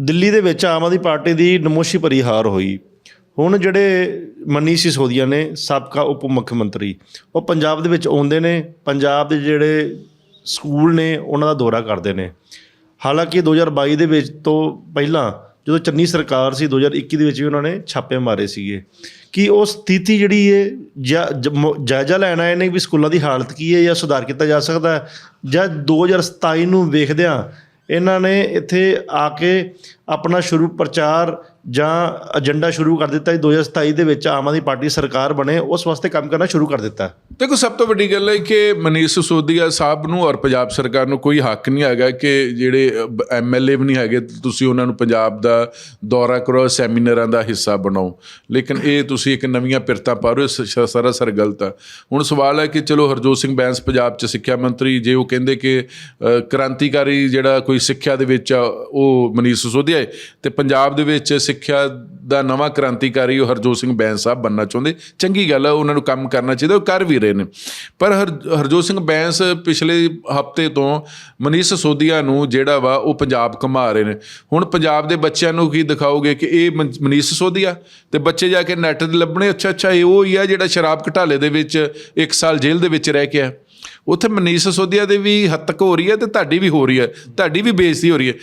ਦਿੱਲੀ ਦੇ ਵਿੱਚ ਆਮ ਆਦਮੀ ਪਾਰਟੀ ਦੀ ਨਮੋਸ਼ੀ ਭਰੀ ਹਾਰ ਹੋਈ। ਹੁਣ ਜਿਹੜੇ ਮਨੀਸ਼ ਸਿਸੋਦੀਆ ਨੇ, ਸਾਬਕਾ ਉਪ ਮੁੱਖ ਮੰਤਰੀ, ਉਹ ਪੰਜਾਬ ਦੇ ਵਿੱਚ ਆਉਂਦੇ ਨੇ, ਪੰਜਾਬ ਦੇ ਜਿਹੜੇ ਸਕੂਲ ਨੇ, ਉਹਨਾਂ ਦਾ ਦੌਰਾ ਕਰਦੇ ਨੇ। ਹਾਲਾਂਕਿ 2022 ਦੇ ਵਿੱਚ ਤੋਂ ਪਹਿਲਾਂ, ਜਦੋਂ ਚੰਨੀ ਸਰਕਾਰ ਸੀ 2021 ਦੇ ਵਿੱਚ ਵੀ ਉਹਨਾਂ ਨੇ ਛਾਪੇ ਮਾਰੇ ਸੀਗੇ। ਕਿ ਉਹ ਸਥਿਤੀ ਜਿਹੜੀ ਹੈ ਜਾ- ਜ- ਜਾਇਜ਼ਾ ਲੈਣ ਆਏ ਨੇ ਵੀ ਸਕੂਲਾਂ ਦੀ ਹਾਲਤ ਕੀ ਹੈ ਜਾਂ ਸੁਧਾਰ ਕੀਤਾ ਜਾ ਸਕਦਾ ਹੈ? ਜਾਂ 2027 ਨੂੰ ਵੇਖਦਿਆਂ ਇਹਨਾਂ ਨੇ ਇੱਥੇ ਆ ਕੇ ਆਪਣਾ ਸ਼ੁਰੂ ਪ੍ਰਚਾਰ ਜਾਂ ਏਜੰਡਾ ਸ਼ੁਰੂ ਕਰ ਦਿੱਤਾ ਹੈ 2027 ਦੇ ਵਿੱਚ ਆਮ ਆਦਮੀ ਪਾਰਟੀ ਸਰਕਾਰ ਬਣੇ ਉਸ ਵਾਸਤੇ ਕੰਮ ਕਰਨਾ ਸ਼ੁਰੂ ਕਰ ਦਿੱਤਾ। ਦੇਖੋ ਸਭ ਤੋਂ ਵੱਡੀ ਗੱਲ ਹੈ ਕਿ ਮਨੀਸ਼ ਸਿਸੋਦੀਆ ਸਾਹਿਬ ਨੂੰ ਔਰ ਪੰਜਾਬ ਸਰਕਾਰ ਨੂੰ ਕੋਈ ਹੱਕ ਨਹੀਂ ਹੈਗਾ ਕਿ ਜਿਹੜੇ ਐਮਐਲਏ ਵੀ ਨਹੀਂ ਹੈਗੇ ਤੁਸੀਂ ਉਹਨਾਂ ਨੂੰ ਪੰਜਾਬ ਦਾ ਦੌਰਾ ਕਰੋ ਸੈਮੀਨਾਰਾਂ ਦਾ ਹਿੱਸਾ ਬਣਾਓ। ਲੇਕਿਨ ਇਹ ਤੁਸੀਂ ਇੱਕ ਨਵੀਆਂ ਪਿਰਤਾਂ ਪਾ ਰਹੇ ਹੋ ਸ- ਸ- ਸਰਾਸਰ ਗਲਤ ਆ। ਹੁਣ ਸਵਾਲ ਹੈ ਕਿ ਚਲੋ ਹਰਜੋਤ ਸਿੰਘ ਬੈਂਸ ਪੰਜਾਬ 'ਚ ਸਿੱਖਿਆ ਮੰਤਰੀ ਜੇ ਉਹ ਕਹਿੰਦੇ ਕਿ ਕ੍ਰਾਂਤੀਕਾਰੀ ਜਿਹੜਾ ਕੋਈ ਸਿੱਖਿਆ ਦੇ ਵਿੱਚ ਆ, ਉਹ ਮਨੀਸ਼ ਸਿਸੋਦੀਆ ਹੈ ਤੇ ਪੰਜਾਬ ਦੇ ਵਿੱਚ ਸਿੱਖਿਆ ਦਾ ਨਵਾਂ ਕ੍ਰਾਂਤੀਕਾਰੀ ਉਹ ਹਰਜੋਤ ਸਿੰਘ ਬੈਂਸ ਸਾਹਿਬ ਬੰਨਣਾ ਚਾਹੁੰਦੇ। ਚੰਗੀ ਗੱਲ ਹੈ ਉਹਨਾਂ ਨੂੰ ਕੰਮ ਕਰਨਾ ਚਾਹੀਦਾ, ਉਹ ਕਰ ਵੀ ਰਹੇ ਨੇ। ਪਰ ਹਰ, ਹਰਜੋਤ ਸਿੰਘ ਬੈਂਸ ਪਿਛਲੇ ਹਫ਼ਤੇ ਤੋਂ ਮਨੀਸ਼ ਸੋਦੀਆ ਨੂੰ ਜਿਹੜਾ ਵਾ ਉਹ ਪੰਜਾਬ ਘੁਮਾ ਰਹੇ ਨੇ। ਹੁਣ ਪੰਜਾਬ ਦੇ ਬੱਚਿਆਂ ਨੂੰ ਕੀ ਦਿਖਾਓਗੇ ਕਿ ਇਹ ਮਨ- ਮਨੀਸ਼ ਸੋਦੀਆ ਤੇ ਬੱਚੇ ਜਾ ਕੇ ਨੈਟ ਤੇ ਲੱਭਣੇ, ਅੱਛਾ ਅੱਛਾ, ਇਹ ਉਹ ਹੀ ਆ ਜਿਹੜਾ ਸ਼ਰਾਬ ਘਟਾਲੇ ਦੇ ਵਿੱਚ 1 ਸਾਲ ਜੇਲ੍ਹ ਦੇ ਵਿੱਚ ਰਹਿ ਕੇ ਆ। ਉੱਥੇ ਮਨੀਸ਼ ਸਿਸੋਦੀਆ ਦੇ ਵੀ ਹੱਦ ਤੱਕ ਹੋ ਰਹੀ ਹੈ ਤੇ ਤੁਹਾਡੀ ਵੀ ਹੋ ਰਹੀ ਹੈ। ਤੁਹਾਡੀ ਵੀ ਬੇਇੱਜ਼ਤੀ ਹੋ ਰਹੀ ਹੈ।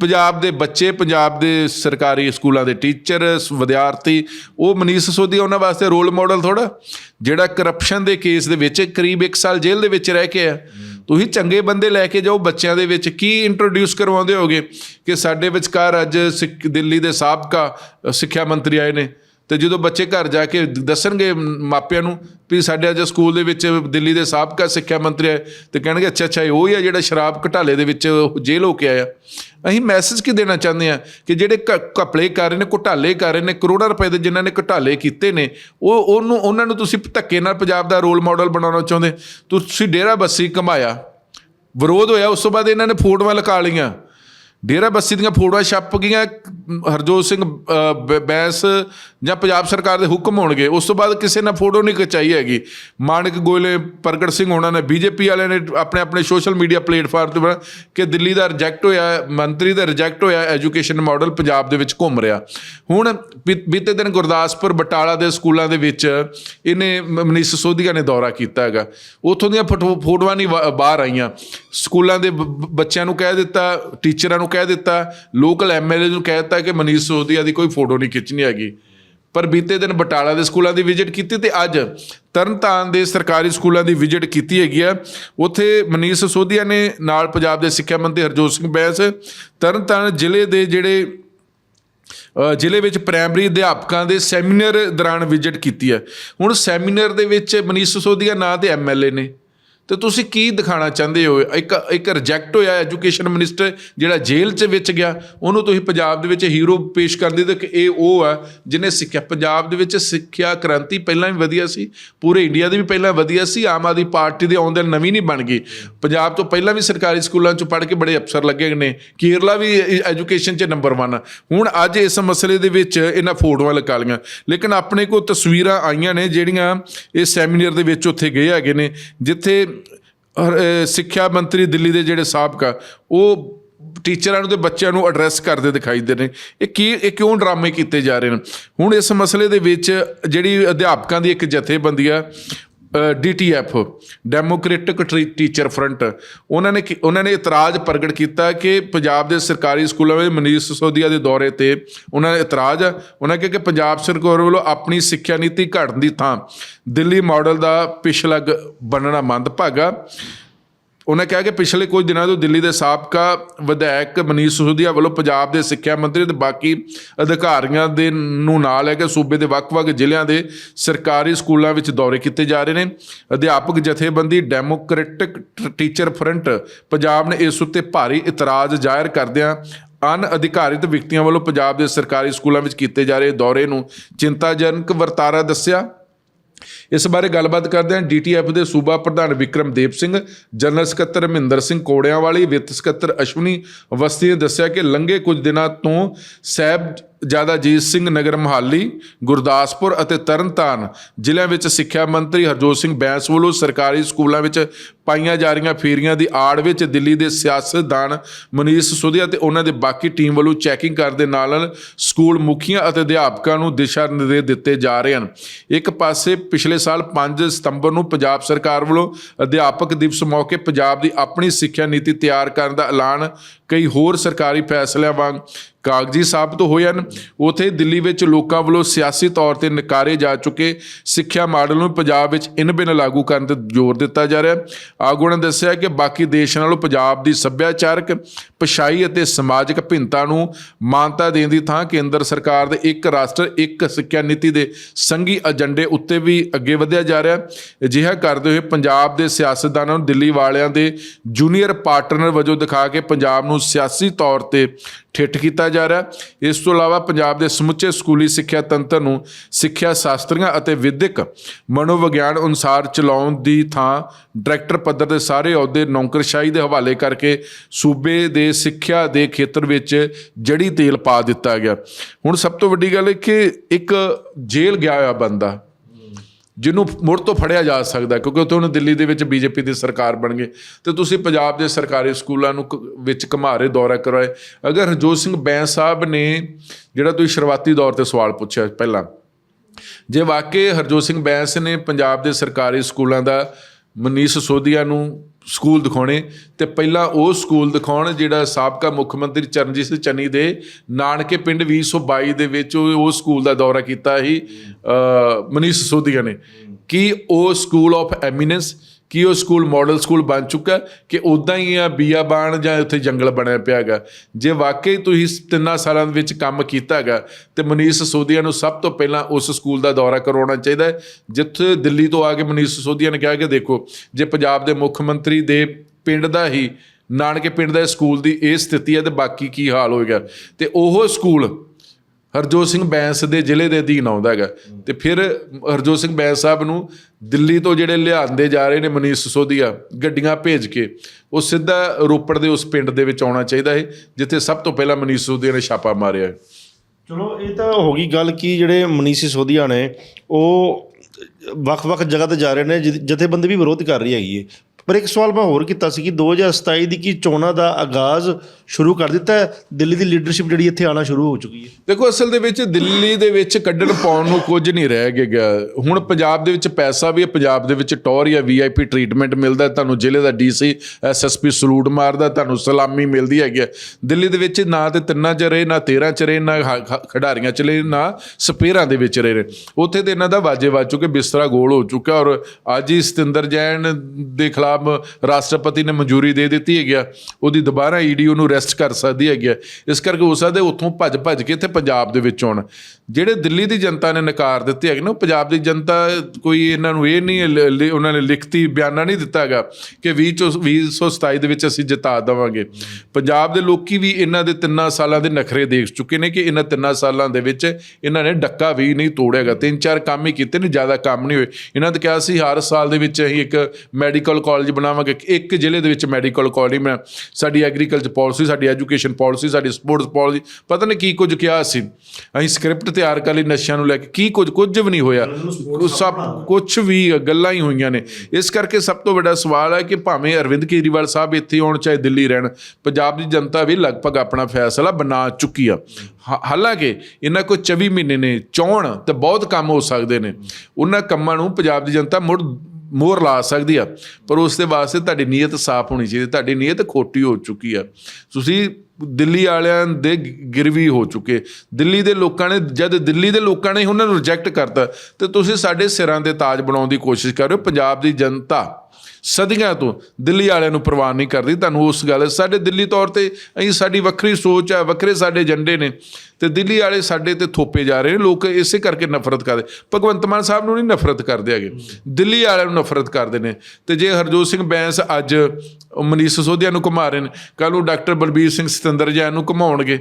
ਪੰਜਾਬ ਦੇ ਬੱਚੇ, ਪੰਜਾਬ ਦੇ ਸਰਕਾਰੀ ਸਕੂਲਾਂ ਦੇ ਟੀਚਰ ਵਿਦਿਆਰਥੀ, ਉਹ ਮਨੀਸ਼ ਸਿਸੋਦੀਆ ਉਹਨਾਂ ਵਾਸਤੇ ਰੋਲ ਮਾਡਲ ਥੋੜਾ ਜਿਹੜਾ ਕਰਪਸ਼ਨ ਦੇ ਕੇਸ ਦੇ ਵਿੱਚ ਕਰੀਬ 1 ਸਾਲ ਜੇਲ੍ਹ ਦੇ ਵਿੱਚ ਰਹਿ ਕੇ ਆ ਤੁਸੀਂ ਚੰਗੇ ਬੰਦੇ ਲੈ ਕੇ ਜਾਓ, ਬੱਚਿਆਂ ਦੇ ਵਿੱਚ ਕੀ ਇੰਟਰੋਡਿਊਸ ਕਰਵਾਉਂਦੇ ਹੋਗੇ ਕਿ ਸਾਡੇ ਵਿਚਕਾਰ ਅੱਜ ਸਿੱਖ- ਦਿੱਲੀ ਦੇ ਸਾਬਕਾ ਸਿੱਖਿਆ ਮੰਤਰੀ ਆਏ ਨੇ। ਤੇ ਜਦੋਂ ਬੱਚੇ ਘਰ ਜਾ ਕੇ ਦੱਸਣਗੇ ਮਾਪਿਆਂ ਨੂੰ ਵੀ ਸਾਡੇ ਅੱਜ ਸਕੂਲ ਦੇ ਵਿੱਚ ਦਿੱਲੀ ਦੇ ਸਾਬਕਾ ਸਿੱਖਿਆ ਮੰਤਰੀ ਹੈ ਤੇ ਕਹਿਣਗੇ, ਅੱਛਾ ਅੱਛਾ, ਇਹ ਉਹ ਹੀ ਆ ਜਿਹੜਾ ਸ਼ਰਾਬ ਘਟਾਲੇ ਦੇ ਵਿੱਚ ਜੇਲ੍ਹ ਹੋ ਕੇ ਆਇਆ। ਅਸੀਂ ਮੈਸੇਜ ਕੀ ਦੇਣਾ ਚਾਹੁੰਦੇ ਆ ਕਿ ਜਿਹੜੇ ਕ- ਘਪਲੇ ਕਰ ਰਹੇ ਨੇ, ਘੁਟਾਲੇ ਕਰ ਰਹੇ ਨੇ, ਕਰੋੜਾਂ ਰੁਪਏ ਦੇ ਜਿਨ੍ਹਾਂ ਨੇ ਘੁਟਾਲੇ ਕੀਤੇ ਨੇ, ਉਹ, ਉਹਨੂੰ, ਉਹਨਾਂ ਨੂੰ ਤੁਸੀਂ ਧੱਕੇ ਨਾਲ ਪੰਜਾਬ ਦਾ ਰੋਲ ਮਾਡਲ ਬਣਾਉਣਾ ਚਾਹੁੰਦੇ ਤੁਸੀਂ ਡੇਰਾ ਬੱਸੀ ਕਮਾਇਆ ਵਿਰੋਧ ਹੋਇਆ, ਉਸ ਤੋਂ ਬਾਅਦ ਇਹਨਾਂ ਨੇ ਫੋਟੋਆਂ ਲਗਾ ਲਈਆਂ। ਡੇਰਾ ਬੱਸੀ ਦੀਆਂ ਫੋਟੋਆਂ ਛਪ ਗਈਆਂ ਹਰਜੋਤ ਸਿੰਘ ਬ- ਬੈਂਸ ਜਾਂ ਪੰਜਾਬ ਸਰਕਾਰ ਦੇ ਹੁਕਮ ਹੋਣਗੇ, ਉਸ ਤੋਂ ਬਾਅਦ ਕਿਸੇ ਨੇ ਫੋਟੋ ਨਹੀਂ ਖਚਾਈ ਹੈਗੀ। ਮਾਨਕ ਗੋਇਲੇ, ਪ੍ਰਗਟ ਸਿੰਘ ਹੋਣਾ ਨੇ, ਬੀਜੇਪੀ ਵਾਲਿਆਂ ਨੇ ਆਪਣੇ ਆਪਣੇ ਸੋਸ਼ਲ ਮੀਡੀਆ ਪਲੇਟਫਾਰਮ ਤੇ ਬਣਾ ਕਿ ਦਿੱਲੀ ਦਾ ਰਿਜੈਕਟ ਹੋਇਆ, ਮੰਤਰੀ ਦਾ ਰਿਜੈਕਟ ਹੋਇਆ ਐਜੂਕੇਸ਼ਨ ਮਾਡਲ ਪੰਜਾਬ ਦੇ ਵਿੱਚ ਘੁੰਮ ਰਿਹਾ। ਹੁਣ ਬੀ- ਬੀਤੇ ਦਿਨ ਗੁਰਦਾਸਪੁਰ, ਬਟਾਲਾ ਦੇ ਸਕੂਲਾਂ ਦੇ ਵਿੱਚ ਇਹਨੇ ਮਨੀਸ਼ ਸਿਸੋਦੀਆ ਨੇ ਦੌਰਾ ਕੀਤਾ ਹੈਗਾ। ਉੱਥੋਂ ਦੀਆਂ ਫੋਟੋ- ਫੋਟੋਆਂ ਨਹੀਂ ਬਾ- ਬਾਹਰ ਆਈਆਂ। ਸਕੂਲਾਂ ਦੇ ਬ- ਬੱਚਿਆਂ ਨੂੰ ਕਹਿ ਦਿੱਤਾ, ਟੀਚਰਾਂ ਨੂੰ ਕਹਿ ਦਿੱਤਾ, ਲੋਕਲ ਐਮਐਲਏ ਨੂੰ ਕਹਿ ਦਿੱਤਾ ਕਿ ਮਨੀਸ਼ ਸਿਸੋਦੀਆ ਦੀ ਕੋਈ ਫੋਟੋ ਨਹੀਂ ਖਿੱਚਣੀ ਹੈਗੀ। ਪਰ ਬੀਤੇ ਦਿਨ ਬਟਾਲਾ ਦੇ ਸਕੂਲਾਂ ਦੀ ਵਿਜ਼ਿਟ ਕੀਤੀ ਤੇ ਅੱਜ ਤਰਨਤਾਰਨ ਦੇ ਸਰਕਾਰੀ ਸਕੂਲਾਂ ਦੀ ਵਿਜ਼ਿਟ ਕੀਤੀ ਹੈਗੀ ਆ। ਉੱਥੇ ਮਨੀਸ਼ ਸਿਸੋਦੀਆ ਨੇ ਨਾਲ ਪੰਜਾਬ ਦੇ ਸਿੱਖਿਆ ਮੰਤਰੀ ਹਰਜੋਤ ਸਿੰਘ ਬੈਂਸ, ਤਰਨਤਾਰਨ ਜ਼ਿਲ੍ਹੇ ਦੇ ਜਿਹੜੇ ਜ਼ਿਲ੍ਹੇ ਵਿੱਚ ਪ੍ਰਾਇਮਰੀ ਅਧਿਆਪਕਾਂ ਦੇ ਸੈਮੀਨਾਰ ਦੌਰਾਨ ਵਿਜ਼ਿਟ ਕੀਤੀ ਹੈ। ਹੁਣ ਸੈਮੀਨਾਰ ਦੇ ਵਿੱਚ ਮਨੀਸ਼ ਸਿਸੋਦੀਆ ਨਾਂ ਤੇ ਐਮਐਲਏ ਨੇ। ਤੇ ਤੁਸੀਂ ਕੀ ਦਿਖਾਣਾ ਚਾਹੁੰਦੇ ਹੋ? ਇੱਕ ਇੱਕ ਰਿਜੈਕਟ ਹੋਇਆ ਐਜੂਕੇਸ਼ਨ ਮਿਨਿਸਟਰ ਜਿਹੜਾ ਜੇਲ੍ਹ 'ਚ ਵਿੱਚ ਗਿਆ, ਉਹਨੂੰ ਤੁਸੀਂ ਪੰਜਾਬ ਦੇ ਵਿੱਚ ਹੀਰੋ ਪੇਸ਼ ਕਰਦੇ ਤੇ ਕਿ ਇਹ ਉਹ ਆ, ਜਿਹਨੇ ਸਿੱਖਿਆ, ਪੰਜਾਬ ਦੇ ਵਿੱਚ ਸਿੱਖਿਆ ਕ੍ਰਾਂਤੀ ਪਹਿਲਾਂ ਵੀ ਵਧੀਆ ਸੀ, ਪੂਰੇ ਇੰਡੀਆ ਦੇ ਵੀ ਪਹਿਲਾਂ ਵਧੀਆ ਸੀ, ਆਮ ਆਦਮੀ ਪਾਰਟੀ ਦੇ ਆਉਂਦੇ ਨਵੀਂ ਨਹੀਂ ਬਣ ਗਈ। ਪੰਜਾਬ ਤੋਂ ਪਹਿਲਾਂ ਵੀ ਸਰਕਾਰੀ ਸਕੂਲਾਂ 'ਚ ਪੜ੍ਹ ਕੇ ਬੜੇ ਅਫਸਰ ਲੱਗੇ ਨੇ, ਕੇਰਲਾ ਵੀ ਐਜੂਕੇਸ਼ਨ 'ਚ ਨੰਬਰ 1 ਆ। ਹੁਣ ਅੱਜ ਇਸ ਮਸਲੇ ਦੇ ਵਿੱਚ ਇਹਨਾਂ ਫੋਟੋਆਂ ਲਗਾ ਲਈਆਂ। ਲੇਕਿਨ ਆਪਣੇ ਕੋਲ ਤਸਵੀਰਾਂ ਆਈਆਂ ਨੇ ਜਿਹੜੀਆਂ ਇਹ ਸੈਮੀਨਾਰ ਦੇ ਵਿੱਚ ਉੱਥੇ ਗਏ ਹੈਗੇ ਨੇ, ਜਿੱਥੇ ਸਿੱਖਿਆ ਮੰਤਰੀ ਦਿੱਲੀ ਦੇ ਜਿਹੜੇ ਸਾਬਕਾ, ਉਹ ਟੀਚਰਾਂ ਨੂੰ ਤੇ ਬੱਚਿਆਂ ਨੂੰ ਐਡਰੈਸ ਕਰਦੇ ਦਿਖਾਈ ਦੇ ਨੇ। ਇਹ ਕੀ, ਇਹ ਕਿਉਂ ਡਰਾਮੇ ਕੀਤੇ ਜਾ ਰਹੇ ਨੇ? ਹੁਣ ਇਸ ਮਸਲੇ ਦੇ ਵਿੱਚ ਜਿਹੜੀ ਅਧਿਆਪਕਾਂ ਦੀ ਇੱਕ ਜਥੇਬੰਦੀ ਆ ਡੀਟੀਐਫ ਡੈਮੋਕ੍ਰੈਟਿਕ ਟੀਚਰ ਫਰੰਟ ਉਹਨਾਂ ਨੇ ਉਹਨਾਂ ਨੇ ਇਤਰਾਜ਼ ਪ੍ਰਗਟ ਕੀਤਾ ਕਿ ਪੰਜਾਬ ਦੇ ਸਰਕਾਰੀ ਸਕੂਲਾਂ ਵਿੱਚ ਮਨੀਸ਼ ਸਿਸੋਦੀਆ ਦੇ ਦੌਰੇ ਤੇ ਉਹਨਾਂ ਦਾ ਇਤਰਾਜ਼ ਆ। ਉਹਨਾਂ ਕਿਹਾ ਕਿ ਪੰਜਾਬ ਸਰਕਾਰ ਵੱਲੋਂ ਆਪਣੀ ਸਿੱਖਿਆ ਨੀਤੀ ਘੜਨ ਦੀ ਥਾਂ ਦਿੱਲੀ ਮਾਡਲ ਦਾ ਪਿਛਲਗ ਬਣਨਾ ਮੰਦਭਾਗਾ। ਉਹਨਾਂ ਕਿਹਾ ਕਿ ਪਿਛਲੇ ਕੁਝ ਦਿਨਾਂ ਤੋਂ ਦਿੱਲੀ ਦੇ ਸਾਬਕਾ ਵਿਧਾਇਕ ਮਨੀਸ਼ ਸਿਸੋਦੀਆ ਵੱਲੋਂ ਪੰਜਾਬ ਦੇ ਸਿੱਖਿਆ ਮੰਤਰੀ ਤੇ ਬਾਕੀ ਅਧਿਕਾਰੀਆਂ ਦੇ ਨੂੰ ਨਾਲ ਲੈ ਕੇ ਸੂਬੇ ਦੇ ਵੱਖ-ਵੱਖ ਜ਼ਿਲ੍ਹਿਆਂ ਦੇ ਸਰਕਾਰੀ ਸਕੂਲਾਂ ਵਿੱਚ ਦੌਰੇ ਕੀਤੇ ਜਾ ਰਹੇ ਨੇ। ਅਧਿਆਪਕ ਜਥੇਬੰਦੀ ਡੈਮੋਕ੍ਰੈਟਿਕ ਟੀਚਰ ਫਰੰਟ ਪੰਜਾਬ ਨੇ ਇਸ ਉੱਤੇ ਭਾਰੀ ਇਤਰਾਜ਼ ਜ਼ਾਹਿਰ ਕਰਦਿਆਂ ਅਨ ਅਧਿਕਾਰਿਤ ਵਿਅਕਤੀਆਂ ਵੱਲੋਂ ਪੰਜਾਬ ਦੇ ਸਰਕਾਰੀ ਸਕੂਲਾਂ ਵਿੱਚ ਕੀਤੇ ਜਾ ਰਹੇ ਦੌਰੇ ਨੂੰ ਚਿੰਤਾਜਨਕ ਵਰਤਾਰਾ ਦੱਸਿਆ। ਇਸ ਬਾਰੇ ਗੱਲਬਾਤ ਕਰਦੇ ਹਾਂ ਡੀਟੀਐਫ ਦੇ ਸੂਬਾ ਪ੍ਰਧਾਨ ਵਿਕਰਮਦੇਵ ਸਿੰਘ, ਜਨਰਲ ਸਕੱਤਰ ਮਹਿੰਦਰ ਸਿੰਘ ਕੋੜਿਆਂ ਵਾਲੀ ਵਿੱਤ ਸਕੱਤਰ ਅਸ਼ਵਨੀ ਅਵਸਥੀ ਨੇ ਦੱਸਿਆ ਕਿ ਲੰਘੇ ਕੁਝ ਦਿਨਾਂ ਤੋਂ ਸੈਬ ਜ਼ਿਆਦਾ ਜੀਤ ਸਿੰਘ ਨਗਰ ਮਹਾਲੀ, ਗੁਰਦਾਸਪੁਰ ਅਤੇ ਤਰਨਤਾਰਨ ਜ਼ਿਲ੍ਹਿਆਂ ਵਿੱਚ ਸਿੱਖਿਆ ਮੰਤਰੀ ਹਰਜੋਤ ਸਿੰਘ ਬੈਂਸ ਵੱਲੋਂ ਸਰਕਾਰੀ ਸਕੂਲਾਂ ਵਿੱਚ ਪਾਈਆਂ ਜਾ ਰਹੀਆਂ ਫੇਰੀਆਂ ਦੀ ਆੜ ਵਿੱਚ ਦਿੱਲੀ ਦੇ ਸਿਆਸਤਦਾਨ ਮਨੀਸ਼ ਸਿਸੋਦੀਆ ਤੇ ਉਹਨਾਂ ਦੇ ਬਾਕੀ ਟੀਮ ਵੱਲੋਂ ਚੈਕਿੰਗ ਕਰਨ ਦੇ ਨਾਲ ਨਾਲ ਸਕੂਲ ਮੁਖੀਆਂ ਅਤੇ ਅਧਿਆਪਕਾਂ ਨੂੰ ਦਿਸ਼ਾ ਨਿਰਦੇਸ਼ ਦਿੱਤੇ ਜਾ ਰਹੇ ਹਨ। ਇੱਕ ਪਾਸੇ ਪਿਛਲੇ ਸਾਲ 5 ਸਤੰਬਰ ਨੂੰ ਪੰਜਾਬ ਸਰਕਾਰ ਵੱਲੋਂ ਅਧਿਆਪਕ ਦਿਵਸ ਮੌਕੇ ਪੰਜਾਬ ਦੀ ਆਪਣੀ ਸਿੱਖਿਆ ਨੀਤੀ ਤਿਆਰ ਕਰਨ ਦਾ ਐਲਾਨ ਕਈ ਹੋਰ ਸਰਕਾਰੀ ਫੈਸਲਿਆਂ ਵਾਂਗ ਕਾਗਜ਼ੀ ਸਾਬਤ ਹੋਏ ਹਨ। ਉਥੇ ਦਿੱਲੀ ਵਿੱਚ ਲੋਕਾਂ ਵੱਲੋਂ ਸਿਆਸੀ ਤੌਰ ਤੇ ਨਕਾਰੇ ਜਾ ਚੁੱਕੇ ਸਿੱਖਿਆ ਮਾਡਲ ਨੂੰ ਪੰਜਾਬ ਵਿੱਚ ਇਨ ਬਿਨ ਲਾਗੂ ਕਰਨ ਤੇ ਜ਼ੋਰ ਦਿੱਤਾ ਜਾ ਰਿਹਾ ਹੈ। ਆਗੂਆਂ ਨੇ ਦੱਸਿਆ ਕਿ ਬਾਕੀ ਦੇਸ਼ ਨਾਲੋਂ ਪੰਜਾਬ ਦੀ ਸੱਭਿਆਚਾਰਕ, ਪਛਾਈ ਅਤੇ ਸਮਾਜਿਕ ਭਿੰਨਤਾ ਨੂੰ ਮਾਨਤਾ ਦੇਣ ਦੀ ਥਾਂ ਕੇਂਦਰ ਸਰਕਾਰ ਦੇ ਇੱਕ ਰਾਸ਼ਟਰ, ਇੱਕ ਸਿੱਖਿਆ ਨੀਤੀ ਦੇ ਸੰਘੀ ਏਜੰਡੇ ਉੱਤੇ ਵੀ ਅੱਗੇ ਵਧਿਆ ਜਾ ਰਿਹਾ ਹੈ। ਅਜਿਹਾ ਕਰਦੇ ਹੋਏ ਪੰਜਾਬ ਦੇ ਸਿਆਸਤਦਾਨਾਂ ਨੂੰ ਦਿੱਲੀ ਵਾਲਿਆਂ ਦੇ ਜੂਨੀਅਰ ਪਾਰਟਨਰ ਵਜੋਂ ਦਿਖਾ ਕੇ ਪੰਜਾਬ ਨੂੰ ਸਿਆਸੀ ਤੌਰ ਤੇ ਠਿੱਠ ਕੀਤਾ ਜਾ ਰਿਹਾ ਹੈ। ਇਸ ਤੋਂ ਇਲਾਵਾ ਪੰਜਾਬ ਦੇ ਸਮੁੱਚੇ ਸਕੂਲੀ ਸਿੱਖਿਆ ਤੰਤਰ ਨੂੰ ਸਿੱਖਿਆ ਸ਼ਾਸਤਰੀਆਂ ਅਤੇ ਵਿਦਿਅਕ ਮਨੋਵਿਗਿਆਨ ਅਨੁਸਾਰ ਚਲਾਉਣ ਦੀ ਥਾਂ ਡਾਇਰੈਕਟਰ ਪੱਧਰ ਦੇ ਸਾਰੇ ਅਹੁਦੇ ਨੌਕਰਸ਼ਾਹੀ ਦੇ ਹਵਾਲੇ ਕਰਕੇ ਸੂਬੇ ਦੇ ਸਿੱਖਿਆ ਦੇ ਖੇਤਰ ਵਿੱਚ ਜੜੀ ਤੇਲ ਪਾ ਦਿੱਤਾ ਗਿਆ ਹੁਣ ਸਭ ਤੋਂ ਵੱਡੀ ਗੱਲ ਹੈ ਕਿ ਇੱਕ ਜੇਲ੍ਹ ਗਿਆ ਹੋਇਆ ਬੰਦਾ ਜਿਹਨੂੰ ਮੁੜ ਤੋਂ ਫੜਿਆ ਜਾ ਸਕਦਾ, ਕਿਉਂਕਿ ਉੱਥੇ ਹੁਣ ਦਿੱਲੀ ਦੇ ਵਿੱਚ ਬੀਜੇਪੀ ਦੀ ਸਰਕਾਰ ਬਣ ਗਈ। ਤੇ ਤੁਸੀਂ ਪੰਜਾਬ ਦੇ ਸਰਕਾਰੀ ਸਕੂਲਾਂ ਨੂੰ ਕ- ਵਿੱਚ ਘਮਾਰੇ ਦੌਰਾ ਕਰਵਾਏ। ਅਗਰ ਹਰਜੋਤ ਸਿੰਘ ਬੈਂਸ ਸਾਹਿਬ ਨੇ ਜਿਹੜਾ ਤੁਸੀਂ ਸ਼ੁਰੂਆਤੀ ਦੌਰ ਤੇ ਸਵਾਲ ਪੁੱਛਿਆ ਪਹਿਲਾਂ, ਜੇ ਵਾਕਈ ਹਰਜੋਤ ਸਿੰਘ ਬੈਂਸ ਨੇ ਪੰਜਾਬ ਦੇ ਸਰਕਾਰੀ ਸਕੂਲਾਂ ਦਾ ਮਨੀਸ਼ ਸੋਧੀਆ ਨੂੰ ਸਕੂਲ ਦਿਖਾਉਣੇ ਤੇ ਪਹਿਲਾਂ ਉਹ ਸਕੂਲ ਦਿਖਾਉਣ ਜਿਹੜਾ ਸਾਬਕਾ ਮੁੱਖ ਮੰਤਰੀ ਚਰਨਜੀਤ ਸਿੰਘ ਚੰਨੀ ਦੇ ਨਾਨਕੇ ਪਿੰਡ 2022 ਦੇ ਵਿੱਚ ਉਹ ਸਕੂਲ ਦਾ ਦੌਰਾ ਕੀਤਾ ਸੀ ਮਨੀਸ਼ ਸੋਧੀਆ ਨੇ। ਕਿ ਉਹ ਸਕੂਲ ਆਫ ਐਮੀਨੈਂਸ ਕੀ ਉਹ ਸਕੂਲ ਮਾਡਲ ਸਕੂਲ ਬਣ ਚੁੱਕਾ ਕਿ ਉਦਾਂ ਹੀ ਆ ਬੀਆਬਾਨ ਜਾਂ ਉੱਥੇ ਜੰਗਲ ਬਣਿਆ ਪਿਆ ਹੈਗਾ। ਜੇ ਵਾਕਈ ਤੁਸੀਂ ਤਿੰਨਾਂ ਸਾਲਾਂ ਦੇ ਵਿੱਚ ਕੰਮ ਕੀਤਾ ਹੈਗਾ, ਤੇ ਮਨੀਸ਼ ਸੋਧੀਆ ਨੂੰ ਸਭ ਤੋਂ ਪਹਿਲਾਂ ਉਸ ਸਕੂਲ ਦਾ ਦੌਰਾ ਕਰਵਾਉਣਾ ਚਾਹੀਦਾ ਹੈ, ਜਿੱਥੇ ਦਿੱਲੀ ਤੋਂ ਆ ਕੇ ਮਨੀਸ਼ ਸੋਧੀਆ ਨੇ ਕਿਹਾ ਕਿ ਦੇਖੋ, ਜੇ ਪੰਜਾਬ ਦੇ ਮੁੱਖ ਮੰਤਰੀ ਦੇ ਪਿੰਡ ਦਾ ਹੀ, ਨਾਨਕੇ ਪਿੰਡ ਦਾ ਸਕੂਲ ਦੀ ਇਹ ਸਥਿਤੀ ਹੈ ਤੇ ਬਾਕੀ ਕੀ ਹਾਲ ਹੋਏਗਾ। ਤੇ ਉਹ ਸਕੂਲ ਹਰਜੋਤ ਸਿੰਘ ਬੈਂਸ ਦੇ ਜ਼ਿਲ੍ਹੇ ਦੇ ਅਧੀਨ ਆਉਂਦਾ ਹੈਗਾ। ਤੇ ਫਿਰ ਹਰਜੋਤ ਸਿੰਘ ਬੈਂਸ ਸਾਹਿਬ ਨੂੰ ਦਿੱਲੀ ਤੋਂ ਜਿਹੜੇ ਲਿਆਂਦੇ ਜਾ ਰਹੇ ਨੇ ਮਨੀਸ਼ ਸਿਸੋਦੀਆ ਗੱਡੀਆਂ ਭੇਜ ਕੇ, ਉਹ ਸਿੱਧਾ ਰੋਪੜ ਦੇ ਉਸ ਪਿੰਡ ਦੇ ਵਿੱਚ ਆਉਣਾ ਚਾਹੀਦਾ ਹੈ ਜਿੱਥੇ ਸਭ ਤੋਂ ਪਹਿਲਾਂ ਮਨੀਸ਼ ਸਿਸੋਦੀਆ ਨੇ ਛਾਪਾ ਮਾਰਿਆ। ਹੈ ਚਲੋ, ਇਹ ਤਾਂ ਹੋ ਗਈ ਗੱਲ ਕਿ ਜਿਹੜੇ ਮਨੀਸ਼ ਸਿਸੋਦੀਆ ਨੇ, ਉਹ ਵੱਖ-ਵੱਖ ਜਗ੍ਹਾ ਤੇ ਜਾ ਰਹੇ ਨੇ, ਜਿ- ਜਥੇਬੰਦੀ ਵੀ ਵਿਰੋਧ ਕਰ ਰਹੀ ਹੈਗੀ ਹੈ ਪਰ ਇੱਕ ਸਵਾਲ ਮੈਂ ਹੋਰ ਕੀਤਾ ਸੀ ਕਿ 2027 ਦੀ ਕੀ ਚੋਣਾਂ ਦਾ ਆਗਾਜ਼ ਸ਼ੁਰੂ ਕਰ ਦਿੱਤਾ ਹੈ? ਦਿੱਲੀ ਦੀ ਲੀਡਰਸ਼ਿਪ ਜਿਹੜੀ ਇੱਥੇ ਆਣਾ ਸ਼ੁਰੂ ਹੋ ਚੁੱਕੀ ਹੈ। ਦੇਖੋ, ਅਸਲ ਦੇ ਵਿੱਚ ਦਿੱਲੀ ਦੇ ਵਿੱਚ ਕੱਢਣ ਪਾਉਣ ਨੂੰ ਕੁਝ ਨਹੀਂ ਰਹਿ ਗਿਆ ਹੁਣ ਪੰਜਾਬ ਦੇ ਵਿੱਚ ਪੈਸਾ ਵੀ ਹੈ, ਪੰਜਾਬ ਦੇ ਵਿੱਚ ਟੌਰ ਜਾਂ ਵੀਆਈਪੀ ਟ੍ਰੀਟਮੈਂਟ ਮਿਲਦਾ ਤੁਹਾਨੂੰ ਜ਼ਿਲ੍ਹੇ ਦਾ ਡੀਸੀ ਐਸਐਸਪੀ ਸਲੂਟ ਮਾਰਦਾ, ਤੁਹਾਨੂੰ ਸਲਾਮੀ ਮਿਲਦੀ ਹੈਗੀ ਹੈ। ਦਿੱਲੀ ਦੇ ਵਿੱਚ ਨਾ ਤੇ ਤਿੰਨਾਂ ਚ ਰਹੇ, ਨਾ 13 ਚ ਰਹੇ, ਨਾ ਖ- ਖਿਡਾਰੀਆਂ ਚ ਰਹੇ, ਨਾ ਸਪੇਰਾਂ ਦੇ ਵਿੱਚ ਰਹੇ ਨੇ। ਉੱਥੇ ਤੇ ਇਹਨਾਂ ਦਾ ਵਾਜੇ ਵੱਜ ਚੁੱਕੇ, ਬਿਸਤਰਾ ਗੋਲ ਹੋ ਚੁੱਕਾ ਔਰ ਅੱਜ ਹੀ ਸਤਿੰਦਰ ਜੈਨ ਦੇ ਖਿਲਾਫ ਰਾਸ਼ਟਰਪਤੀ ਨੇ ਮਨਜ਼ੂਰੀ ਦੇ ਦਿੱਤੀ ਹੈਗੀ ਆ, ਉਹਦੀ ਦੁਬਾਰਾ ਈਡੀ ਉਹਨੂੰ ਅਰੈਸਟ ਕਰ ਸਕਦੀ ਹੈਗੀ ਆ। ਇਸ ਕਰਕੇ ਹੋ ਸਕਦਾ ਉੱਥੋਂ ਭੱਜ ਭੱਜ ਕੇ ਇੱਥੇ ਪੰਜਾਬ ਦੇ ਵਿੱਚ ਆਉਣ। ਜਿਹੜੇ ਦਿੱਲੀ ਦੀ ਜਨਤਾ ਨੇ ਨਕਾਰ ਦਿੱਤੇ ਹੈਗੇ ਨਾ, ਉਹ ਪੰਜਾਬ ਦੀ ਜਨਤਾ ਕੋਈ ਇਹਨਾਂ ਨੂੰ ਇਹ ਨਹੀਂ ਉਹਨਾਂ ਨੇ ਲਿਖਤੀ ਬਿਆਨਾ ਨਹੀਂ ਦਿੱਤਾ ਹੈਗਾ ਕਿ 20 ਚੋਂ 2027 ਦੇ ਵਿੱਚ ਅਸੀਂ ਜਿਤਾ ਦੇਵਾਂਗੇ। ਪੰਜਾਬ ਦੇ ਲੋਕੀ ਵੀ ਇਹਨਾਂ ਦੇ ਤਿੰਨਾਂ ਸਾਲਾਂ ਦੇ ਨਖਰੇ ਦੇਖ ਚੁੱਕੇ ਨੇ ਕਿ ਇਹਨਾਂ ਤਿੰਨਾਂ ਸਾਲਾਂ ਦੇ ਵਿੱਚ ਇਹਨਾਂ ਨੇ ਡੱਕਾ ਵੀ ਨਹੀਂ ਤੋੜਿਆਗਾ ਤਿੰਨ ਚਾਰ ਕੰਮ ਹੀ ਕੀਤੇ ਨੇ, ਜ਼ਿਆਦਾ ਕੰਮ ਨਹੀਂ ਹੋਏ। ਇਹਨਾਂ ਨੇ ਕਿਹਾ ਸੀ, ਹਰ ਸਾਲ ਦੇ ਵਿੱਚ ਅਸੀਂ ਇੱਕ ਮੈਡੀਕਲ ਕਾਲਜ ਬਣਾਵਾਂਗੇ। ਇੱਕ ਜ਼ਿਲ੍ਹੇ ਦੇ ਵਿੱਚ ਮੈਡੀਕਲ ਕਾਲਜ ਬਣਾ ਸਾਡੀ ਐਗਰੀਕਲਚਰ ਪਾਲਿਸੀ ਸਾਡੀ ਐਜੂਕੇਸ਼ਨ ਪਾਲਿਸੀ ਸਾਡੀ ਸਪੋਰਟਸ ਪਾਲਿਸੀ ਪਤਾ ਨਹੀਂ ਕੀ ਕੁਝ ਕਿਹਾ ਸੀ। ਅਸੀਂ ਸਕ੍ਰਿਪਟ ਤਿਆਰ ਕਰ ਲਈ ਨਸ਼ਿਆਂ ਨੂੰ ਲੈ ਕੇ। ਕੀ ਕੁਝ ਕੁਝ ਵੀ ਨਹੀਂ ਹੋਇਆ। ਉਹ ਸਭ ਕੁਝ ਵੀ ਗੱਲਾਂ ਹੀ ਹੋਈਆਂ ਨੇ। ਇਸ ਕਰਕੇ ਸਭ ਤੋਂ ਵੱਡਾ ਸਵਾਲ ਹੈ ਕਿ ਭਾਵੇਂ ਅਰਵਿੰਦ ਕੇਜਰੀਵਾਲ ਸਾਹਿਬ ਇੱਥੇ ਆਉਣ ਚਾਹੇ ਦਿੱਲੀ ਰਹਿਣ ਪੰਜਾਬ ਦੀ ਜਨਤਾ ਵੀ ਲਗਭਗ ਆਪਣਾ ਫੈਸਲਾ ਬਣਾ ਚੁੱਕੀ ਆ। ਹਾਲਾਂਕਿ ਇਹਨਾਂ ਕੋਲ 24 ਮਹੀਨੇ ਨੇ ਚਾਹਣ ਤੇ ਬਹੁਤ ਕੰਮ ਹੋ ਸਕਦੇ ਨੇ। ਉਹਨਾਂ ਕੰਮਾਂ ਨੂੰ ਪੰਜਾਬ ਦੀ ਜਨਤਾ ਮੁੜ ਮੋਹਰ ਲਾ ਸਕਦੀ ਆ, ਪਰ ਉਸ ਦੇ ਵਾਸਤੇ ਤੁਹਾਡੀ ਨੀਅਤ ਸਾਫ਼ ਹੋਣੀ ਚਾਹੀਦੀ, ਤੁਹਾਡੀ ਨੀਅਤ ਖੋਟੀ ਹੋ ਚੁੱਕੀ ਆ। ਤੁਸੀਂ ਦਿੱਲੀ ਵਾਲਿਆਂ ਦੇ ਗਿਰਵੀ ਹੋ ਚੁੱਕੇ, ਦਿੱਲੀ ਦੇ ਲੋਕਾਂ ਨੇ, ਜਦ ਦਿੱਲੀ ਦੇ ਲੋਕਾਂ ਨੇ ਉਹਨਾਂ ਨੂੰ ਰਿਜੈਕਟ ਕਰਤਾ, ਤੇ ਤੁਸੀਂ ਸਾਡੇ ਸਿਰਾਂ ਦੇ ਤਾਜ ਬਣਾਉਣ ਦੀ ਕੋਸ਼ਿਸ਼ ਕਰ ਰਹੇ ਹੋ, ਪੰਜਾਬ ਦੀ ਜਨਤਾ ਸਦੀਆਂ ਤੋਂ ਦਿੱਲੀ ਵਾਲਿਆਂ ਨੂੰ ਪ੍ਰਵਾਨ ਨਹੀਂ ਕਰਦੀ, ਤੁਹਾਨੂੰ ਉਸ ਗੱਲ ਸਾਡੇ ਦਿੱਲੀ ਤੌਰ ਤੇ ਅਸੀਂ ਸਾਡੀ ਵੱਖਰੀ ਸੋਚ ਆ ਵੱਖਰੇ ਸਾਡੇ ਏਜੰਡੇ ਨੇ ਤੇ ਦਿੱਲੀ ਵਾਲੇ ਸਾਡੇ ਤੇ ਥੋਪੇ ਜਾ ਰਹੇ ਨੇ, ਲੋਕ ਇਸੇ ਕਰਕੇ ਨਫ਼ਰਤ ਕਰਦੇ। ਭਗਵੰਤ ਮਾਨ ਸਾਹਿਬ ਨੂੰ ਨਹੀਂ ਨਫ਼ਰਤ ਕਰਦੇ ਹੈਗੇ। ਦਿੱਲੀ ਵਾਲਿਆਂ ਨੂੰ ਨਫ਼ਰਤ ਕਰਦੇ ਨੇ ਤੇ ਜੇ ਹਰਜੋਤ ਸਿੰਘ ਬੈਂਸ ਅੱਜ ਮਨੀਸ਼ ਸਿਸੋਦੀਆ ਨੂੰ ਘੁਮਾ ਰਹੇ ਨੇ ਕੱਲ ਨੂੰ ਡਾਕਟਰ ਬਲਬੀਰ ਸਿੰਘ ਸਤਿੰਦਰ ਜੈਨ ਨੂੰ ਘੁਮਾਉਣਗੇ।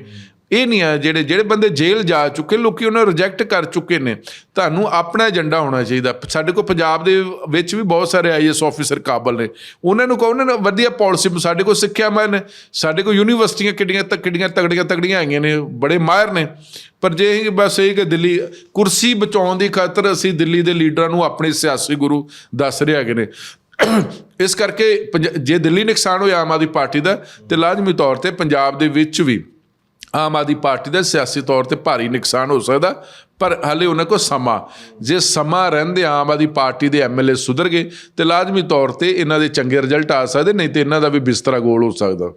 ਇਹ ਨਹੀਂ ਆ ਜਿਹੜੇ ਜਿਹੜੇ ਬੰਦੇ ਜੇਲ੍ਹ ਜਾ ਚੁੱਕੇ, ਲੋਕੀ ਉਹਨਾਂ ਨੂੰ ਰਿਜੈਕਟ ਕਰ ਚੁੱਕੇ ਨੇ। ਤੁਹਾਨੂੰ ਆਪਣਾ ਏਜੰਡਾ ਹੋਣਾ ਚਾਹੀਦਾ। ਸਾਡੇ ਕੋਲ ਪੰਜਾਬ ਦੇ ਵਿੱਚ ਵੀ ਬਹੁਤ ਸਾਰੇ ਆਈਐਸ ਆਫੀਸਰ ਕਾਬਲ ਨੇ। ਉਹਨਾਂ ਨੂੰ ਕਹੋ, ਉਹਨਾਂ ਨੇ ਵਧੀਆ ਪਾਲਿਸੀ ਸਾਡੇ ਕੋਲ ਸਿੱਖਿਆ ਮੈਂ ਨੇ। ਸਾਡੇ ਕੋਲ ਯੂਨੀਵਰਸਿਟੀਆਂ ਕਿੱਡੀਆਂ ਤੱਕ, ਕਿੱਡੀਆਂ ਤਗੜੀਆਂ ਤਗੜੀਆਂ ਆਈਆਂ ਨੇ। ਬੜੇ ਮਾਹਿਰ ਨੇ। ਪਰ ਜੇ ਬਸ ਇਹ ਕਿ ਦਿੱਲੀ ਕੁਰਸੀ ਬਚਾਉਣ ਦੀ ਖਾਤਰ ਅਸੀਂ ਦਿੱਲੀ ਦੇ ਲੀਡਰਾਂ ਨੂੰ ਆਪਣੇ ਸਿਆਸੀ ਗੁਰੂ ਦੱਸ ਰਹੇ ਹੈਗੇ ਨੇ। ਇਸ ਕਰਕੇ ਪੰਜ- ਜੇ ਦਿੱਲੀ ਨੁਕਸਾਨ ਹੋਇਆ ਆਮ ਆਦਮੀ ਪਾਰਟੀ ਦਾ, ਤੇ ਲਾਜ਼ਮੀ ਤੌਰ ਤੇ ਪੰਜਾਬ ਦੇ ਵਿੱਚ ਵੀ ਆਮ ਆਦਮੀ ਪਾਰਟੀ ਦਾ ਸਿਆਸੀ ਤੌਰ ਤੇ ਭਾਰੀ ਨੁਕਸਾਨ ਹੋ ਸਕਦਾ, ਪਰ ਹਾਲੇ ਉਹਨਾਂ ਕੋਲ ਸਮਾਂ। ਜੇ ਸਮਾਂ ਰਹਿੰਦੇ ਆਮ ਆਦਮੀ ਪਾਰਟੀ ਦੇ ਐਮਐਲਏ ਸੁਧਰ ਗਏ ਤੇ ਲਾਜ਼ਮੀ ਤੌਰ ਤੇ ਇਹਨਾਂ ਦੇ ਚੰਗੇ ਰਿਜ਼ਲਟ ਆ ਸਕਦੇ, ਨਹੀਂ ਤੇ ਇਹਨਾਂ ਦਾ ਵੀ ਬਿਸਤਰਾ ਗੋਲ ਹੋ ਸਕਦਾ।